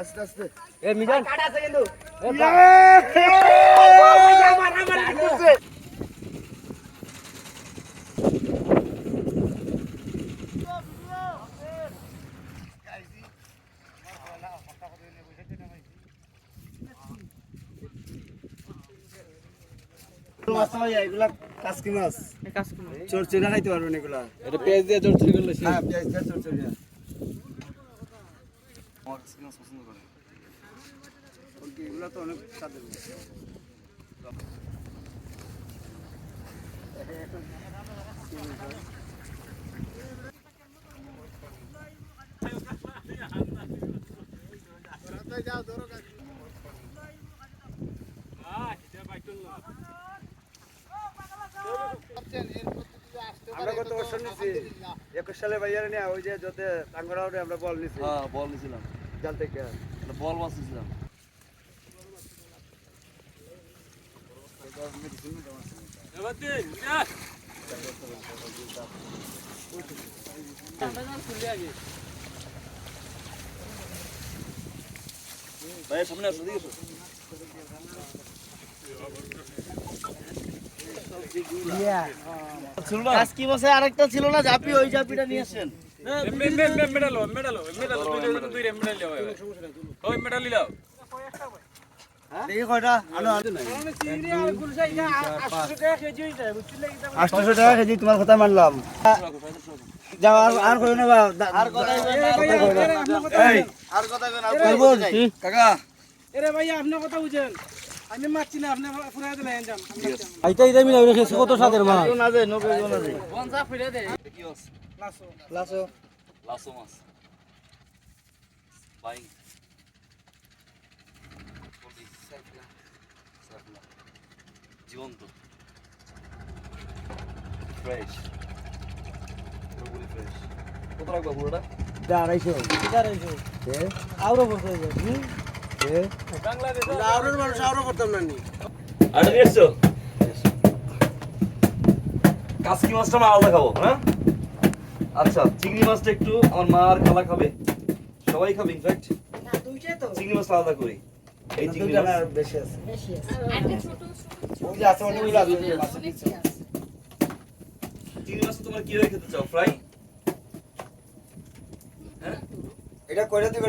আস্তে আস্তে এ মিজান। মাছ ভাইয়া এগুলা কাসকি মাছ। চরচড়া খাইতে পারবেন এগুলা এটা পেঁয়াজ দিয়ে চড়চড়ি করলে হ্যাঁ পেঁয়াজ দিয়ে চরচড়িয়া এগুলা তো অনেক স্বাদের আমরা কত বছর নিছি। একুশ সালে ভাইয়ার নিয়ে ওই যে যতে টাঙ্গরা আমরা বল নিছি। হ্যাঁ বল নিছিলাম। জাল থেকে। বল মাছ ভাইয়ের সামনে আসো দিকে আসো ছিল না? কাসকি মাছে আরেকটা ছিল না? জাপি ওই জাপিটা নিয়ে আসেন। মেডালো মেডালো মেডালো দুই রে মেডাল লিও ওই মেডাল লিও দেখি কয়টা। আনো আটশো টাকা কেজি তোমার কথা মানলাম। আর আর কই না আর কথা এই। আর কথা কই না কাকা এরে ভাই আপনার কথা বুঝেন। আমি মারছি না আপনি ফুরাই দিলেন জাম আইতা ইদা মিলা রেখেছে কত সাদের মাছ? না দে নবে না দে পঞ্চাশ ফিরে দে। কি মাছ? লাসো। লাসো। মাছ। বাইং। জীবন্ত। ফ্রেশ পুরোপুরি ফ্রেশ কত রাখবা পুরোটা? আড়াইশো। আরও বসে আউরের মানুষ আউরো করতাম না নি। আর নিয়ে কাসকি মাছটা আমি আলাদা খাব হ্যাঁ? আচ্ছা চিংড়ি মাছটা একটু আমার মা আর খালা খাবে। সবাই খাবে ইনফ্যাক্ট চিংড়ি মাছটা আলাদা করি। এই চিংড়ি মাছ না বেশি আছে। ওই যে আছে অনেকগুলো আছে চিংড়ি মাছ তোমরা কি খেতে চাও ফ্রাই হ্যাঁ? এটা কইরা দিবে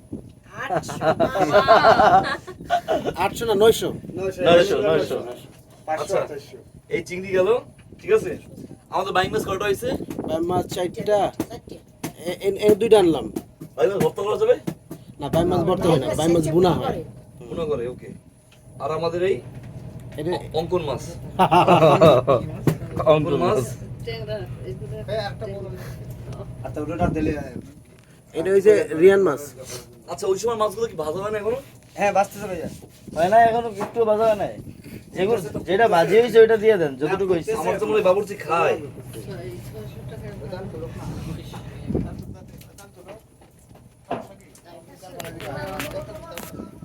আটশো না নয়শো? নয়শো, নয়শো। আচ্ছা। এই চিংড়ি গেল ঠিক আছে? আমাদের বাইং মাছ কটা হয়েছে? বাইন মাছ চারটিটা। চারটে। এ- এ- এ দুইটা আনলাম। বাইং মাছ ভর্তা করা যাবে? না বাইন মাছ ভর্তা হয় না বাইন মাছ বুনা হয়। মনে করে ওকে। আর আমাদের এই এটা অঙ্কন মাছ। অঙ্কন মাছ। আচ্ছা ওটা এটা হচ্ছে রিয়ান মাছ। আচ্ছা ওই সময় মাছগুলো কি ভাজা হয় না এখনও? হ্যাঁ বাঁচতেছে ভাইয়া। হয় না এখনও একটু বাজা হয় নাই। যেগুলো যেটা বাজি হয়েছে ওইটা দিয়ে দেন যতটুকু হয়েছে। আমার তো মনে বাবুর্চি খায়। ছয়- ছয়শো টাকার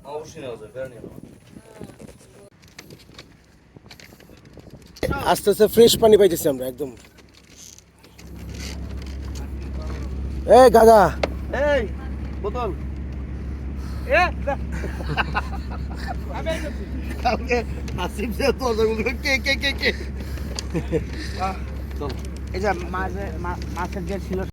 অবশ্যই নেওয়া যায় বেড়া নিয়ে আস্তে আস্তে ফ্রেশ পানি পাইতেছি আমরা একদম। এই গাদা। এই বোতল। কালকে আসিফ যে তো কে কে কে কে? এই যে মাছের মাছের যে ছিল